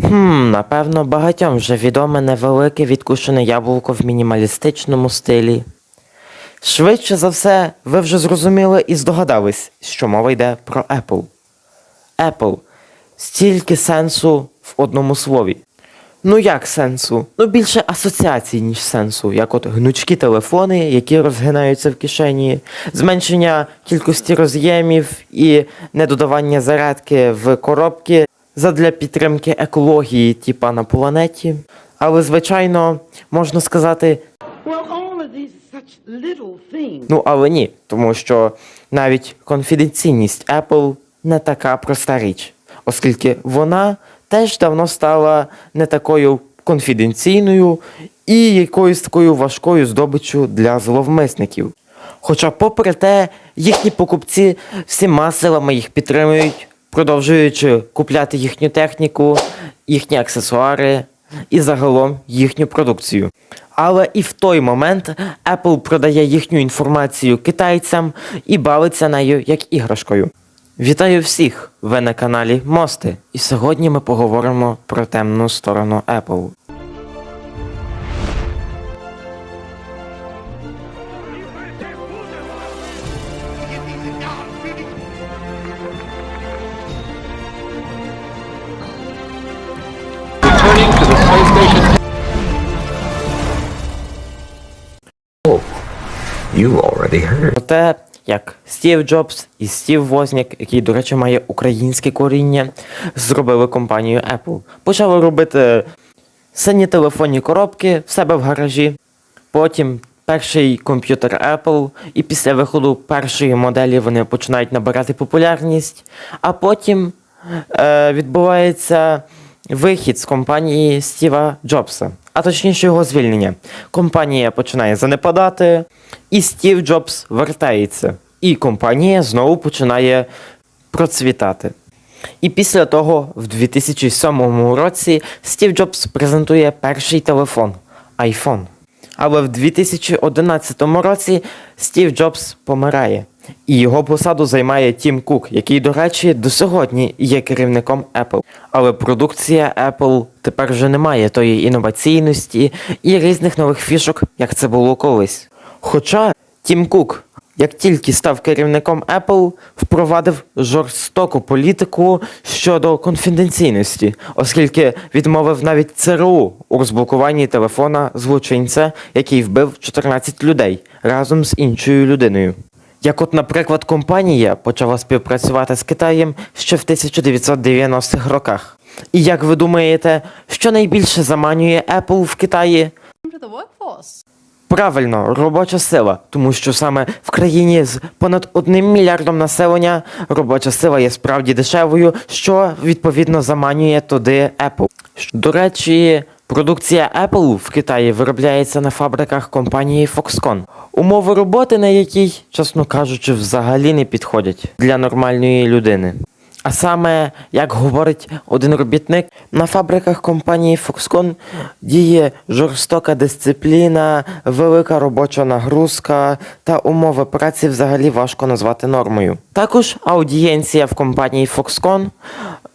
Хм, напевно, багатьом вже відоме невелике відкушене яблуко в мінімалістичному стилі. Швидше за все, ви вже зрозуміли і здогадались, що мова йде про Apple. Apple. Стільки сенсу в одному слові. Ну як сенсу? Ну більше асоціацій, ніж сенсу, як от гнучкі телефони, які розгинаються в кишені, зменшення кількості роз'ємів і недодавання зарядки в коробки задля підтримки екології, типа на планеті. Але, звичайно, можна сказати, ну але ні, тому що навіть конфіденційність Apple не така проста річ, оскільки вона теж давно стала не такою конфіденційною і якоюсь такою важкою здобиччю для зловмисників. Хоча, попри те, їхні покупці всіма силами їх підтримують, продовжуючи купляти їхню техніку, їхні аксесуари і загалом їхню продукцію. Але і в той момент Apple продає їхню інформацію китайцям і бавиться нею як іграшкою. Вітаю всіх! Ви на каналі Мости, і сьогодні ми поговоримо про темну сторону Apple. You already heard. Про те, як Стів Джобс і Стів Возняк, який, до речі, має українське коріння, зробили компанію Apple. Почали робити сині телефонні коробки в себе в гаражі. Потім перший комп'ютер Apple, і після виходу першої моделі вони починають набирати популярність. А потім е, відбувається вихід з компанії Стіва Джобса, а точніше його звільнення. Компанія починає занепадати, і Стів Джобс вертається. І компанія знову починає процвітати. І після того, в 2007 році, Стів Джобс презентує перший телефон iPhone. Але в 2011 році Стів Джобс помирає, і його посаду займає Тім Кук, який, до речі, до сьогодні є керівником Apple. Але продукція Apple тепер вже не має тої інноваційності і різних нових фішок, як це було колись. Хоча Тім Кук, як тільки став керівником Apple, впровадив жорстоку політику щодо конфіденційності, оскільки відмовив навіть ЦРУ у розблокуванні телефона злочинця, який вбив 14 людей разом з іншою людиною. Як от, наприклад, компанія почала співпрацювати з Китаєм ще в 1990-х роках. І як ви думаєте, що найбільше заманює Apple в Китаї? Правильно, робоча сила, тому що саме в країні з понад одним мільярдом населення робоча сила є справді дешевою, що відповідно заманює туди Apple. До речі, продукція Apple в Китаї виробляється на фабриках компанії Foxconn. Умови роботи, на якій, чесно кажучи, взагалі не підходять для нормальної людини. А саме, як говорить один робітник, на фабриках компанії Foxconn діє жорстока дисципліна, велика робоча нагрузка та умови праці взагалі важко назвати нормою. Також аудієнція в компанії Foxconn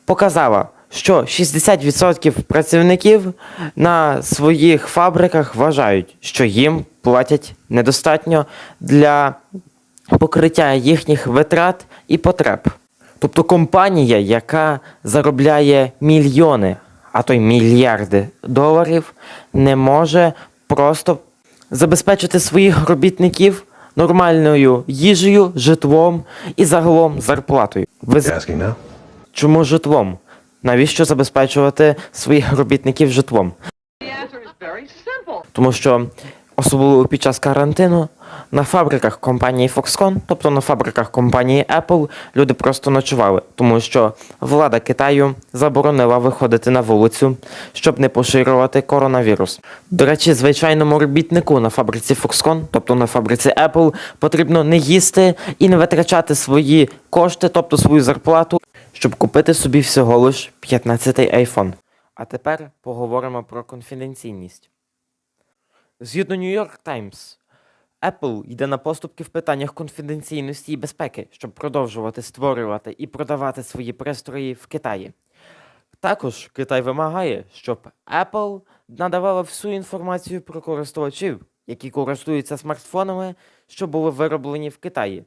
показала, що 60% працівників на своїх фабриках вважають, що їм платять недостатньо для покриття їхніх витрат і потреб. Тобто компанія, яка заробляє мільйони, а то й мільярди доларів, не може просто забезпечити своїх робітників нормальною їжею, житлом і загалом зарплатою. Ви чому житлом? Навіщо забезпечувати своїх робітників житлом? Тому що особливо під час карантину на фабриках компанії Foxconn, тобто на фабриках компанії Apple, люди просто ночували, тому що влада Китаю заборонила виходити на вулицю, щоб не поширювати коронавірус. До речі, звичайному робітнику на фабриці Foxconn, тобто на фабриці Apple, потрібно не їсти і не витрачати свої кошти, тобто свою зарплату, щоб купити собі всього лиш 15-й iPhone. А тепер поговоримо про конфіденційність. Згідно New York Times, Apple йде на поступки в питаннях конфіденційності і безпеки, щоб продовжувати створювати і продавати свої пристрої в Китаї. Також Китай вимагає, щоб Apple надавала всю інформацію про користувачів, які користуються смартфонами, що були вироблені в Китаї.